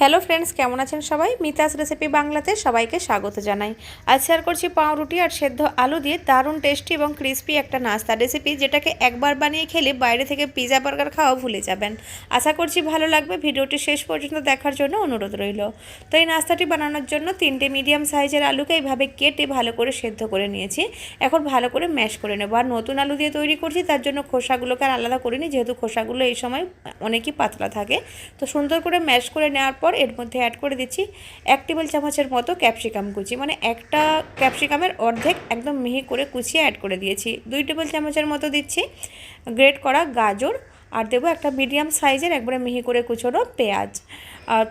Hello friends, কেমন আছেন সবাই? মিতাস রেসিপি বাংলাতে সবাইকে স্বাগত জানাই। আজ শেয়ার করছি পাউরুটি আর সেদ্ধ আলু দিয়ে দারুণ টেস্টি এবং ক্রিস্পি একটা নাস্তা রেসিপি যেটাকে একবার বানিয়ে খেলে বাইরে থেকে পিজা, বার্গার খাওয়া ভুলে যাবেন। আশা করছি ভালো লাগবে। ভিডিওটি শেষ পর্যন্ত দেখার জন্য অনুরোধ রইল। তো এই নাস্তাটি বানানোর জন্য তিনটে মিডিয়াম সাইজের আলুকে এইভাবে কেটে ভালো করে সেদ্ধ করে নিয়েছি। এখন ভালো করে ম্যাশ করে নেব। আর নতুন আলু দিয়ে তৈরি করছি, তার জন্য খোসাগুলোকে আর আলাদা করিনি। যেহেতু খোসাগুলো এই সময় অনেকই পাতলা থাকে। তো সুন্দর করে ম্যাশ করে নেওয়ার পর এর মধ্যে অ্যাড করে দিচ্ছি এক টেবিল চামচের মতো ক্যাপসিকাম কুচি। মানে একটা ক্যাপসিকামের অর্ধেক একদম মিহি করে কুচিয়ে অ্যাড করে দিয়েছি। দুই টেবিল চামচের মতো দিচ্ছি গ্রেট করা গাজর আর দেবো একটা মিডিয়াম সাইজের একবারে মিহি করে কুচোনো পেঁয়াজ।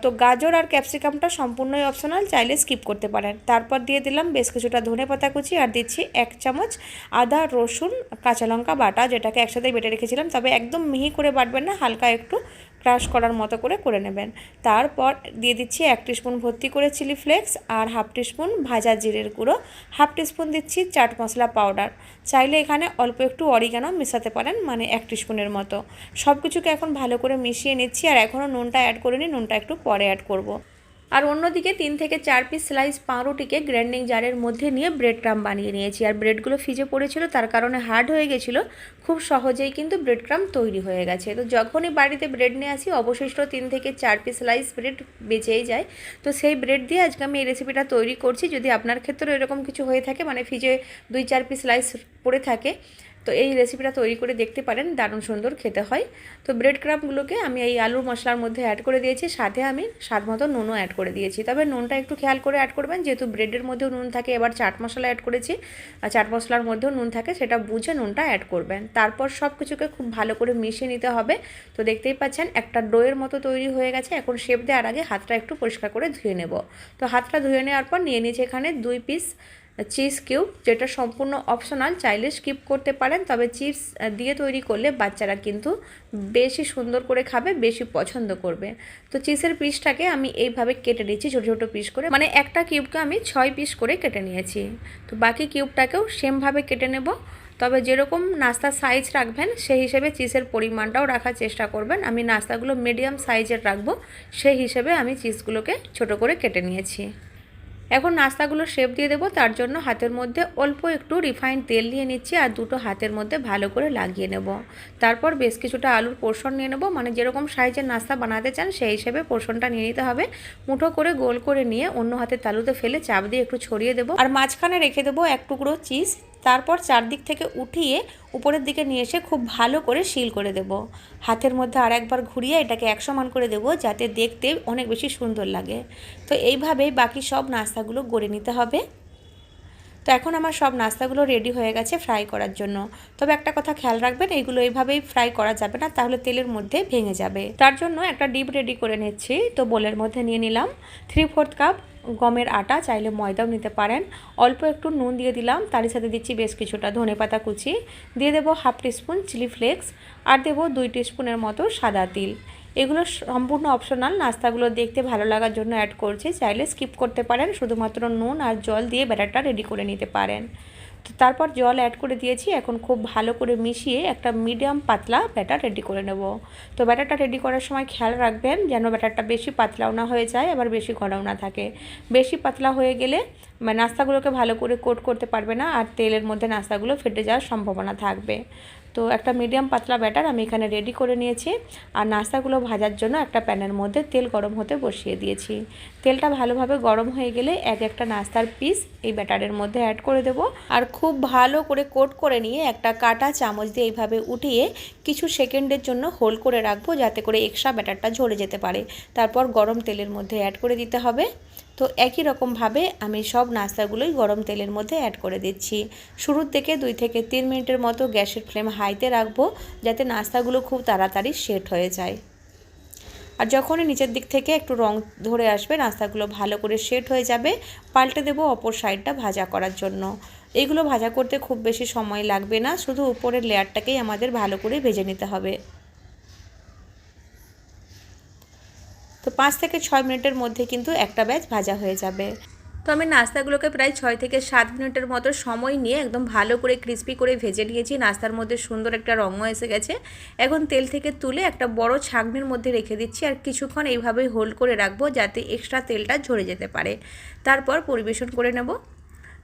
তো গাজর আর ক্যাপসিকামটা সম্পূর্ণই অপশনাল চাইলে স্কিপ করতে পারেন। তারপর দিয়ে দিলাম বেশ কিছুটা ধনে পাতা কুচি আর দিচ্ছি এক চামচ আদা, রসুন, কাঁচা লঙ্কা বাটা, যেটাকে একসাথে বেটে রেখেছিলাম। তবে একদম মিহি করে বাটবেন না, হালকা একটু ক্রাশ করার মতো করে করে নেবেন। তারপর দিয়ে দিচ্ছি এক স্পুন ভর্তি করে চিলি ফ্লেক্স আর হাফ স্পুন ভাজা জিরের গুঁড়ো। হাফ স্পুন দিচ্ছি চাট মশলা পাউডার। চাইলে এখানে অল্প একটু অরিগানো মেশাতে পারেন মানে এক টিস্পুনের মতো। সব কিছুকে এখন ভালো করে মিশিয়ে নিচ্ছি আর এখনও নুনটা অ্যাড করে করিনি, নুনটা একটু পরে অ্যাড করব। আর অন্যদিকে তিন থেকে চার পিস স্লাইস পাউরুটিকে গ্র্যান্ডিং জারের মধ্যে নিয়ে ব্রেড ক্রাম বানিয়ে নিয়েছি। আর ব্রেডগুলো ফিজে পড়েছিল, তার কারণে হার্ড হয়ে গেছিল। খুব সহজেই কিন্তু ব্রেড ক্রাম তৈরি হয়ে গেছে। তো যখনই বাড়িতে ব্রেড নিয়ে আসি, অবশিষ্ট তিন থেকে চার পিস স্লাইস ব্রেড বেঁচেই যায়। তো সেই ব্রেড দিয়ে আজকে আমি এই রেসিপিটা তৈরি করছি। যদি আপনার ক্ষেত্রেও এরকম কিছু হয়ে থাকে মানে ফিজে দুই, চার পিস স্লাইস পড়ে থাকে তো এই রেসিপিটা তৈরি করে দেখতে পারেন, দারুণ সুন্দর খেতে হয়। তো ব্রেড ক্রামগুলোকে আমি এই আলুর মশলার মধ্যে অ্যাড করে দিয়েছি, সাথে আমি স্বাদ মতো নুনও অ্যাড করে দিয়েছি। তবে নুনটা একটু খেয়াল করে অ্যাড করবেন, যেহেতু ব্রেডের মধ্যেও নুন থাকে, এবার চাট মশলা অ্যাড করেছি। আর চাট মশলার মধ্যেও নুন থাকে, সেটা বুঝে নুনটা অ্যাড করবেন। তারপর সব কিছুকে খুব ভালো করে মিশিয়ে নিতে হবে। তো দেখতেই পাচ্ছেন, একটা ডোয়ের মতো তৈরি হয়ে গেছে। এখন শেপ দেওয়ার আগে হাতটা একটু পরিষ্কার করে ধুয়ে নেব। তো হাতটা ধুয়ে নেওয়ার পর নিয়ে নিয়েছি এখানে দুই পিস চিজ কিউব যেটা সম্পূর্ণ অপশনাল চাইলে স্কিপ করতে পারেন, তবে চিপস দিয়ে তৈরি করলে বাচ্চারা কিন্তু বেশি সুন্দর করে খাবে, বেশি পছন্দ করবে। তো চিজের পিসটাকে আমি এইভাবে কেটে নিয়েছি ছোটো ছোটো পিস করে। মানে একটা কিউবকে আমি ছয় পিস করে কেটে নিয়েছি। তো বাকি কিউবটাকেও সেমভাবে কেটে নেব। তবে যেরকম নাস্তার সাইজ রাখবেন, সেই হিসেবে চিজের পরিমাণটাও রাখার চেষ্টা করবেন। আমি নাস্তাগুলো মিডিয়াম সাইজের রাখব, সেই হিসেবে আমি চিজগুলোকে ছোট করে কেটে নিয়েছি। এখন নাস্তাগুলো শেপ দিয়ে দেবো, তার জন্য হাতের মধ্যে অল্প একটু রিফাইন্ড তেল নিয়ে নিচ্ছি আর দুটো হাতের মধ্যে ভালো করে লাগিয়ে নেব। তারপর বেশ কিছুটা আলুর পোর্শন নিয়ে নেব মানে যেরকম সাইজের নাস্তা বানাতে চান সেই হিসেবে পোর্শনটা নিয়ে নিতে হবে। মুঠো করে গোল করে নিয়ে অন্য হাতে তালুতে ফেলে চাপ দিয়ে একটু ছড়িয়ে দেবো। আর মাঝখানে রেখে দেবো এক টুকরো চিজ তারপর চারদিক থেকে উঠিয়ে উপরের দিকে নিয়ে এসে খুব ভালো করে শিল করে দেব। হাতের মধ্যে আর একবার ঘুরিয়ে এটাকে এক সমান করে দেব যাতে দেখতে অনেক বেশি সুন্দর লাগে। তো এইভাবেই বাকি সব নাস্তাগুলো গড়ে নিতে হবে। তো এখন আমার সব নাস্তাগুলো রেডি হয়ে গেছে ফ্রাই করার জন্য। তবে একটা কথা খেয়াল রাখবেন এইগুলো এইভাবেই ফ্রাই করা যাবে না, তাহলে তেলের মধ্যে ভেঙে যাবে। তার জন্য একটা ডিপ রেডি করে নিচ্ছি। তো বোলের মধ্যে নিয়ে নিলাম। থ্রি ফোর্থ কাপ গমের আটা, চাইলে ময়দাও নিতে পারেন। অল্প একটু নুন দিয়ে দিলাম, তারই সাথে দিচ্ছি বেশ কিছুটা ধনে পাতা কুচি। দিয়ে দেবো হাফ টিস্পুন চিলি ফ্লেক্স, আর দেবো দুই টিস্পুনের মতো সাদা তিল। এগুলো সম্পূর্ণ অপশনাল, নাস্তাগুলো দেখতে ভালো লাগার জন্য অ্যাড করছি। চাইলে স্কিপ করতে পারেন, শুধুমাত্র নুন আর জল দিয়ে ব্যাটারটা রেডি করে নিতে পারেন। তারপর জল অ্যাড করে দিয়েছি। এখন খুব ভালো করে মিশিয়ে একটা মিডিয়াম পাতলা ব্যাটার রেডি করে নেব। তো ব্যাটারটা রেডি করার সময় খেয়াল রাখবেন যেন ব্যাটারটা বেশি পাতলাও না হয়ে যায়, আবার বেশি ঘরাও না থাকে। বেশি পাতলা হয়ে গেলে মানে নাস্তাগুলোকে ভালো করে কোট করতে পারবে না, আর তেলের মধ্যে নাস্তাগুলো ফেটে যাওয়ার সম্ভাবনা থাকবে। তো একটা মিডিয়াম পাতলা ব্যাটার আমি এখানে রেডি করে নিয়েছি। আর নাস্তাগুলো ভাজার জন্য একটা প্যানের মধ্যে তেল গরম হতে বসিয়ে দিয়েছি। তেলটা ভালোভাবে গরম হয়ে গেলে এক একটা নাস্তার পিস এই ব্যাটারের মধ্যে অ্যাড করে দেব। আর খুব ভালো করে কোট করে নিয়ে একটা কাটা চামচ দিয়ে এইভাবে উঠিয়ে কিছু সেকেন্ডের জন্য হোল্ড করে রাখব যাতে করে এক্সট্রা ব্যাটারটা ঝরে যেতে পারে। তারপর গরম তেলের মধ্যে অ্যাড করে দিতে হবে। তো একই রকমভাবে আমি সব নাস্তাগুলোই গরম তেলের মধ্যে অ্যাড করে দিচ্ছি। শুরুর থেকে দুই থেকে তিন মিনিটের মতো গ্যাসের ফ্লেম হাইতে রাখব যাতে নাস্তাগুলো খুব তাড়াতাড়ি সেট হয়ে যায়। আর যখনই নিচের দিক থেকে একটু রং ধরে আসবে, নাস্তাগুলো ভালো করে সেট হয়ে যাবে, পাল্টে দেবো অপর সাইডটা ভাজা করার জন্য। এইগুলো ভাজা করতে খুব বেশি সময় লাগবে না, শুধু উপরের লেয়ারটাকেই আমাদের ভালো করে ভেজে নিতে হবে। তো পাঁচ থেকে ছয় মিনিটের মধ্যে কিন্তু একটা ব্যাচ ভাজা হয়ে যাবে। তো আমি নাস্তাগুলোকে প্রায় ছয় থেকে সাত মিনিটের মতো সময় নিয়ে একদম ভালো করে ক্রিস্পি করে ভেজে নিয়েছি। নাস্তার মধ্যে সুন্দর একটা রঙও এসে গেছে। এখন তেল থেকে তুলে একটা বড় ছাগনির মধ্যে রেখে দিচ্ছি আর কিছুক্ষণ এইভাবেই হোল্ড করে রাখব যাতে এক্সট্রা তেলটা ঝরে যেতে পারে। তারপর পরিবেশন করে নেব।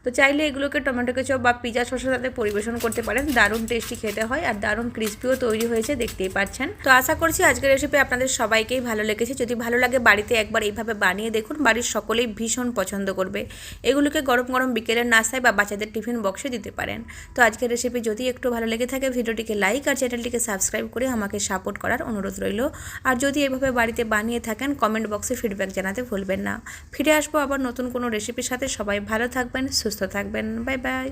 তো চাইলে এগুলোকে টমেটো কেচপ বা পিজা সসের সাথে পরিবেশন করতে পারেন। দারুণ টেস্টি খেতে হয় আর দারুণ ক্রিস্পিও তৈরি হয়েছে, দেখতেই পাচ্ছেন। তো আশা করছি আজকের রেসিপি আপনাদের সবাইকেই ভালো লেগেছে। যদি ভালো লাগে বাড়িতে একবার এইভাবে বানিয়ে দেখুন, বাড়ির সকলেই ভীষণ পছন্দ করবে। এগুলোকে গরম গরম বিকেলের নাস্তায় বা বাচ্চাদের টিফিন বক্সে দিতে পারেন। তো আজকের রেসিপি যদি একটু ভালো লেগে থাকে, ভিডিওটিকে লাইক আর চ্যানেলটিকে সাবস্ক্রাইব করে আমাকে সাপোর্ট করার অনুরোধ রইল। আর যদি এভাবে বাড়িতে বানিয়ে থাকেন কমেন্ট বক্সে ফিডব্যাক জানাতে ভুলবেন না। ফিরে আসব আবার নতুন কোনো রেসিপির সাথে। সবাই ভালো থাকবেন সুস্থ থাকবেন। Bye bye.